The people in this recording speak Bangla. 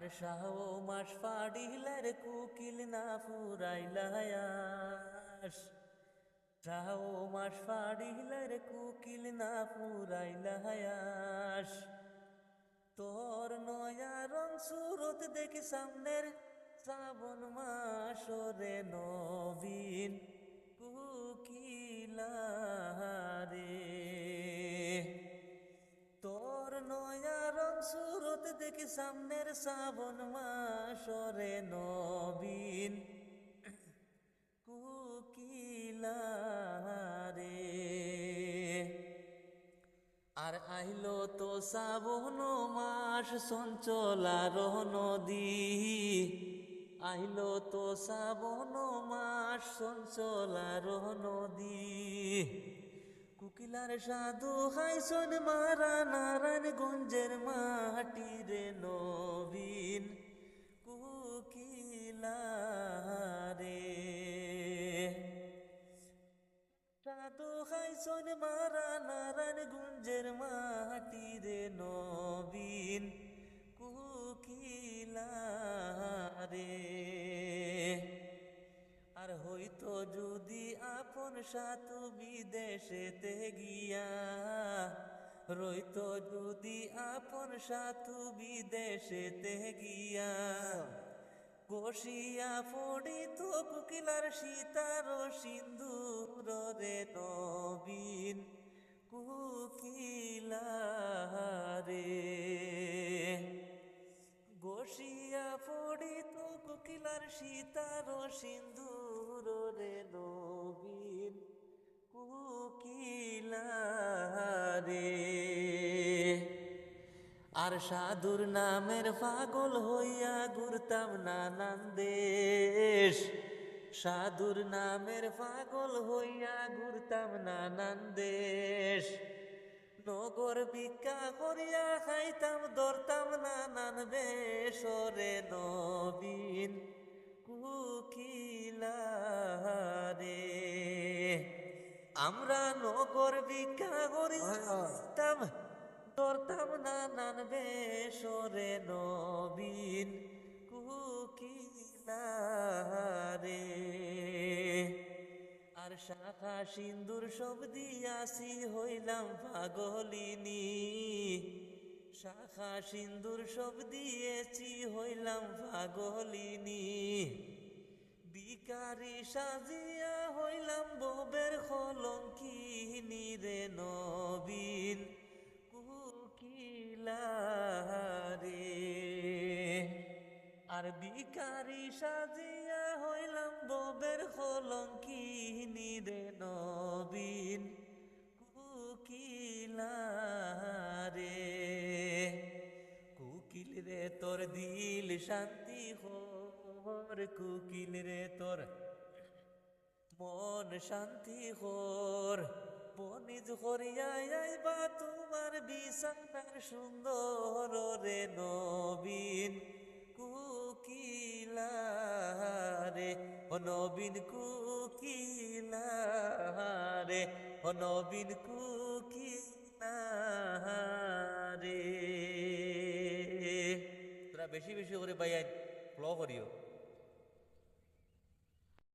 আর শাহ মাস ফাডিলার কুকিল না ফুরাইলায়াস। শাহ মাস ফাডিলার কুকিল না ফুরাইলায়াস। তোর নয়া রং সুরত দেখি সামনের শ্রাবণ মাস রে নবীন। কুকিলা দেখি সামনের শ্রাবণ মাস রে নবীন। কুকিলা রে আর আইলো তো শ্রাবণ মাস সঞ্চলার নদী। আইলো তো শ্রাবণ মাস সঞ্চলার নদী। কুকিলার সাধু হাইসন মারা নারায়ণ গঞ্জের মাটি সাধু মারা নারায়ণ গুঞ্জের মাটি রে নবীন, কুকিলা রে। আর হইতো যদি আপন সাতু বিদেশেতে গিয়া, রইতো যদি আপন সাতু বিদেশেতে গিয়া। বসিয়া পড়িত কুকিলার সীতার সিন্দুর রে নবীন কুকিলা রে বসিয়া পড়িত কুকিলার সীতার সিন্দুর রে নবীন কুকিলা রে আর সাধুর নামের পাগল হইয়া ঘুরতাম নানান দেশ। সাধুর নামের পাগল হইয়া ঘুরতাম নানান দেশ। নগর ভিক্ষা করিয়া খাইতাম ধরতাম নানান বেশরে নবীন কুকিলা রে আমরা নগর ভিক্ষা করিতাম না নানান বেশরে নবীন কুকিলা রে আর শাখা সিন্দুর সব দিয়াছি হইলাম পাগলিনী। শাখা সিন্দুর সব দিয়েছি হইলাম পাগলিনী। বিকারি সাজিয়া হইলাম ববের কলঙ্কিনী আর বিকারি সাজিয়া হইলাম ববের কলঙ্কিনী রে নবীন। কুকিলা রে, কুকিল রে তোর দিল শান্তি হর কুকিল রে তোর মন শান্তি হর বনিজ হরিয়া আইবা তোমার বিছানার সুন্দর রে নবীন। ও নবীন কুকিলা রে ও নবীন কুকিলা রে তোরা বেশি বেশি করে বাইয়া ফ্ল করিও।